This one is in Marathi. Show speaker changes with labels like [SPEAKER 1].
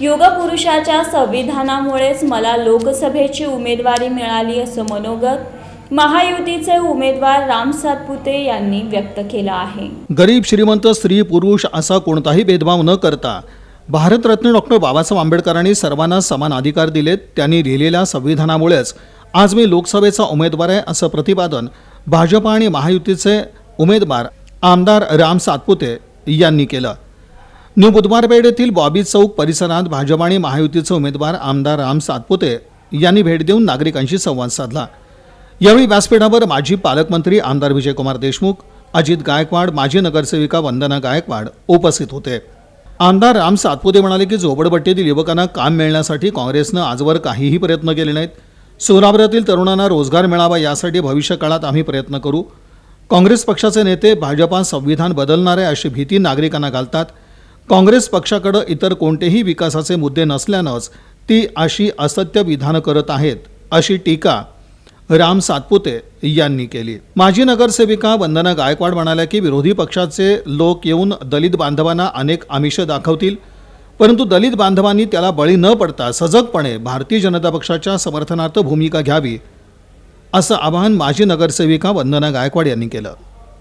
[SPEAKER 1] युगपुरुषाच्या संविधानामुळेच मला लोकसभेची उमेदवारी मिळाली असं मनोगत महायुतीचे उमेदवार राम सातपुते यांनी व्यक्त केलं आहे.
[SPEAKER 2] गरीब श्रीमंत स्त्री पुरुष असा कोणताही भेदभाव न करता भारतरत्न डॉक्टर बाबासाहेब आंबेडकरांनी सर्वांना समान अधिकार दिलेत. त्यांनी लिहिलेल्या संविधानामुळेच आज मी लोकसभेचा उमेदवार आहे असं प्रतिपादन भाजपा आणि महायुतीचे उमेदवार आमदार राम सातपुते यांनी केलं. न्यू बुधवारपेठ येथील बॉबी चौक परिसरात भाजप आणि महायुतीचे उमेदवार आमदार राम सातपुते यांनी भेट देऊन नागरिकांशी संवाद साधला. यावेळी व्यासपीठावर माजी पालकमंत्री आमदार विजयकुमार देशमुख अजित गायकवाड माजी नगरसेविका वंदना गायकवाड उपस्थित होते. आमदार राम सातपुते म्हणाले की झोपडपट्टीतील युवकांना काम मिळण्यासाठी काँग्रेसनं आजवर काहीही प्रयत्न केले नाहीत. सोलापुरातील तरुणांना रोजगार मिळावा यासाठी भविष्य काळात आम्ही प्रयत्न करू. काँग्रेस पक्षाचे नेते भाजपा संविधान बदलणार आहे अशी भीती नागरिकांना घालतात. काँग्रेस पक्षाकडं इतर कोणतेही विकासाचे मुद्दे नसल्यानंच ती अशी असत्य विधानं करत आहेत अशी टीका राम सातपुते यांनी केली. माजी नगरसेविका वंदना गायकवाड म्हणाल्या की विरोधी पक्षाचे लोक येऊन दलित बांधवांना अनेक आमिष दाखवतील परंतु दलित बांधवांनी त्याला बळी न पडता सजगपणे भारतीय जनता पक्षाच्या समर्थनार्थ भूमिका घ्यावी असं आवाहन माजी नगरसेविका वंदना गायकवाड यांनी केलं.